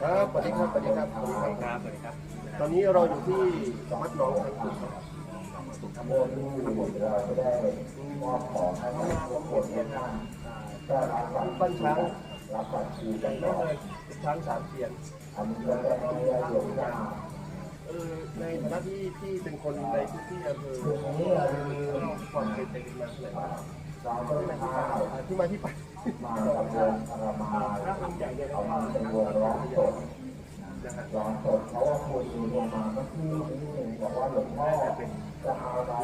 ครับสวัสดีครับสวัสดีครับสวัสดีครับ ครับสวัสดีครับตอนนี้เราอยู่ที่วัดหนองสังกุครับทำบุญที่เราจะได้มอบของให้กับทุกคนทุกท่านก็รับบัตรปั้นช้างรับบัตรคิวใหกัญ่นมากก่อเลนยเป็นช้างสามเสียนอันนี้ก็ได้ให้ญาติโยมได้เออในฐานะที่พี่เป็นคนในพื้นที่อำเภอคืนนี้เราจะมีความเป็นไปเป็นมาเท่าไหร่บ้างเราต้นข้าวอ่าที่มาที่ไป มาทำบุญทรมาเอามาเป็นวงร้องสดร้องสดเพราะว่าคุณดูลงมาเมื่อกี้นี้บอกว่าหลวงพ่อจะเอาน้อง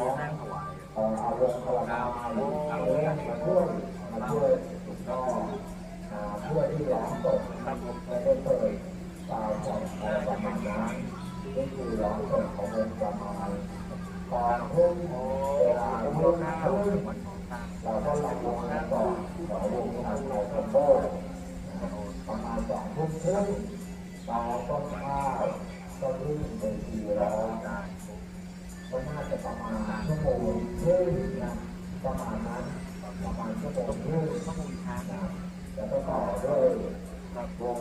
เอ่อเอาวงทรมาเอาเรื่องมาช่วยมาช่วยหลวงพ่ออ่าช่วยที่ร้องสดไม่ได้เปิดตาวของประมาณนั้นนี่คือร้องสดของวงประมาณตอนทุ่มเวลาทุ่มครึ่งเราก็ลำวงกันก่อนของวงทางไทยคอมโบ ประมาณสองทุ่มครึ่งเราต้นข้าวก็รุ่งเป็นทีร้องก็น่าจะประมาณชั่วโมงครึ่งนะประมาณนั้นประมาณชั่วโมงครึ่งนะแล้วก็ต่อด้วยวง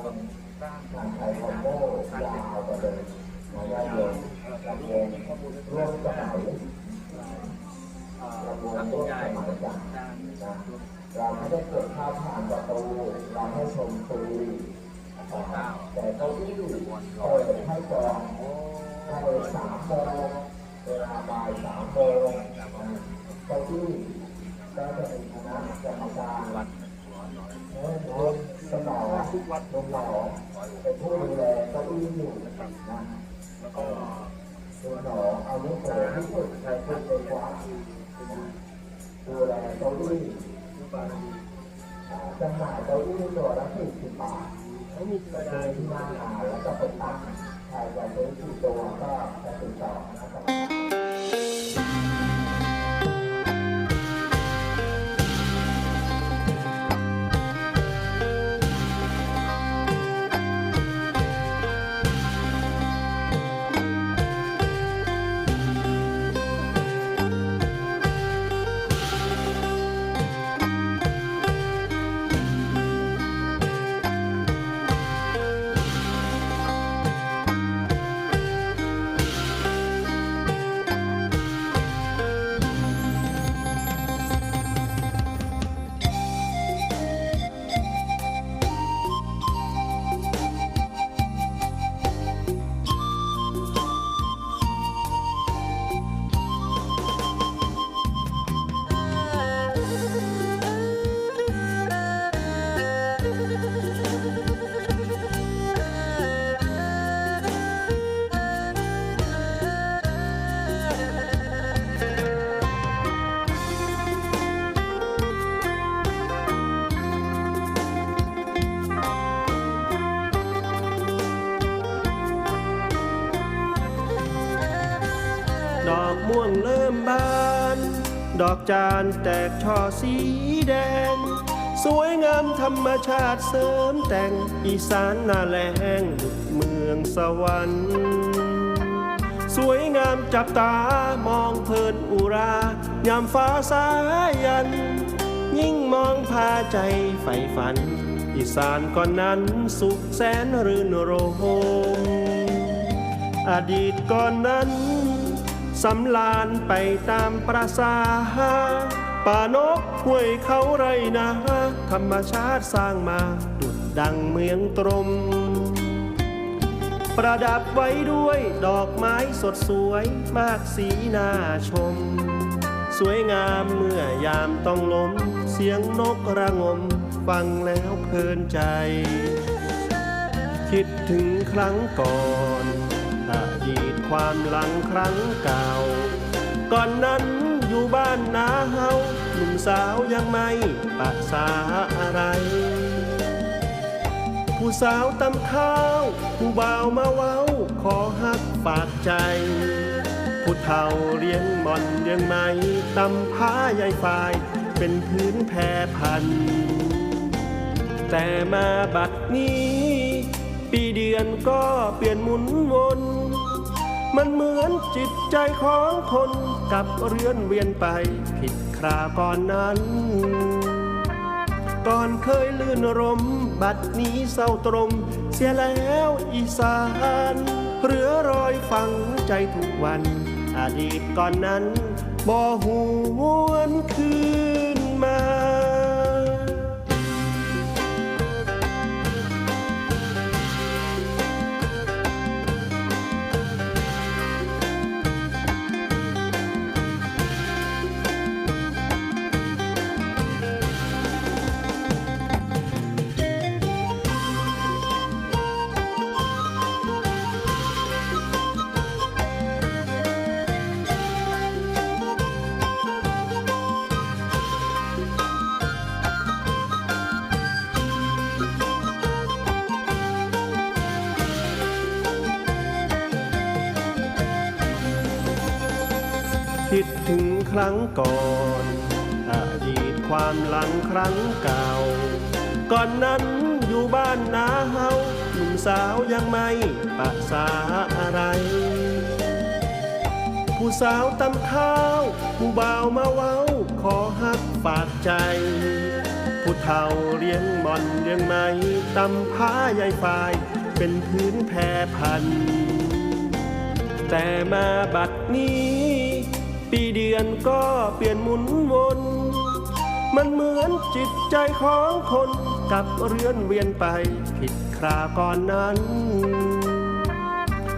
ทางไทยคอมโบยาวไปเลยมาได้เลยลำวงร่วมสมัยลำวงร่วมสมัยกันนะ เราไม่ได้เกิดข้าวผ่านประตูเราให้ชมฟรีแต่เก้าอี้เปิดให้จองให้สามโมงเวลาบ่ายสามโมงเก้าอี้ก็จะเป็นคณะกรรมการวัดสนองทุกวัดลงหล่อเป็นผู้ดูแลเก้าอี้อยู่นะแล้วก็สนองเอาลูกโป่งที่สุดในทุกเป็นวัดดูแลเก้าอี้ บารมีจำหน่ายเก้าอี้ตัวละสี่สิบบาทไม่มีเดินที่หน้าหาแล้วก็ไปตั้งใครจะซื้อที่ตัวก็จะติดต่อ ดอกม่วงเริ่มบาน ดอกจานแตกช่อสีแดง สวยงามธรรมชาติเสริมแต่งอีสานนาแลงเมืองสวรรค์สวยงามจับตามองเพลินอุรายามฟ้าสายัน ยิ่งมองพาใจใฝ่ฝัน อีสานก่อนนั้นสุขแสนรื่นรมอดีตก่อนนั้น สำลานไปตามประสาป่านกห้วยเขาไรนา ธรรมชาติสร้างมาดุดดังเมืองตรม ประดับไว้ด้วยดอกไม้สดสวยมากสีน่าชม สวยงามเมื่อยามต้องลมเสียงนกระงม ฟังแล้วเพลินใจ คิดถึงครั้งก่อน ความหลังครั้งเก่า ก่อนนั้นอยู่บ้านนาเฮาหนุ่มสาวยังไม่ปะสาอะไร ผู้สาวตำข้าวผู้บ่าวมาเว้า ขอฮักฝากใจ ผู้เฒ่าเลี้ยงหมอนเลี้ยงไม้ตำผ้าใยฝ่าย เป็นพื้นแพรพัน แต่มาบัดนี้ ปีเดือนก็เปลี่ยนหมุนวน มันเหมือนจิตใจของคนกับเรือนเวียนไปผิดคราก่อนนั้น ก่อนเคยลื่นรม บัดนี้เศร้าตรม เสียแล้วอีสานเหลือรอยฝังใจทุกวัน อดีตก่อนนั้นบ่หว รั้งก่อนอดีตความหลังครั้งเก่า ก่อนนั้นอยู่บ้านนาเฮาหนุ่มสาวยังไม่ปะสาอะไร ผู้สาวตำข้าว ผู้บ่าวมาเว้า ขอฮักฝากใจ ผู้เฒ่าเลี้ยงบอนเลี้ยงไม้ตำผ้าใยฝ่ายเป็นพื้นแพรพัน แต่มาบัดนี้ ปีเดือนก็เปลี่ยนหมุนวนมันเหมือนจิตใจของคนกับเรือนเวียนไปผิดคราก่อนนั้น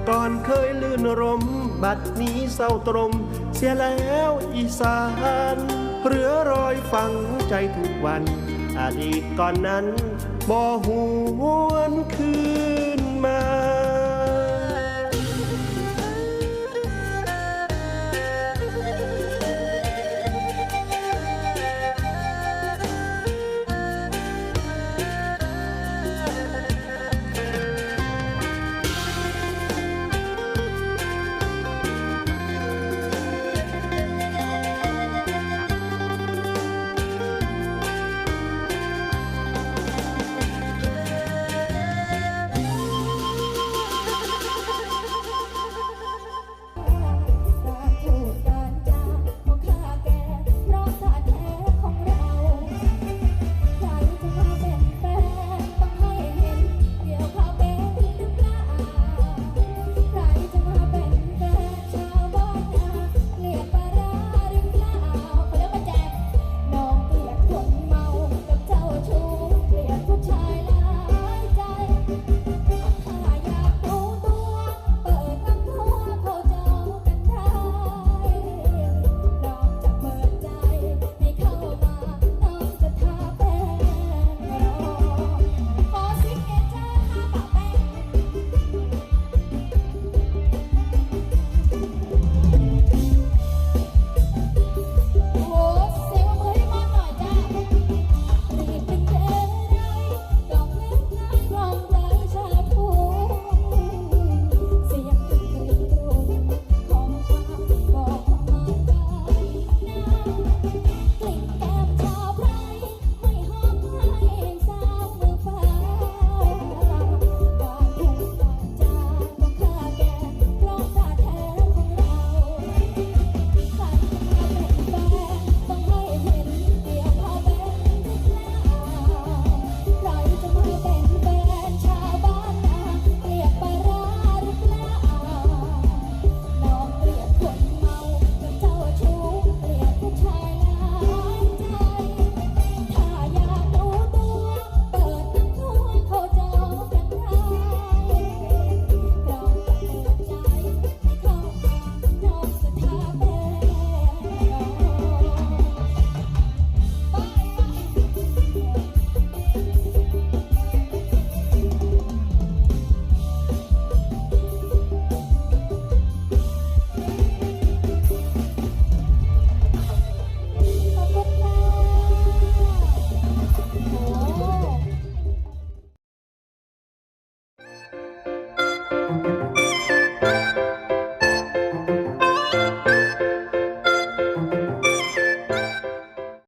ก่อนเคยลื่นรม บัดนี้เศร้าตรม เสียแล้วอีสานเหลือรอยฝังใจทุกวัน อดีตก่อนนั้นบ่หวนคืน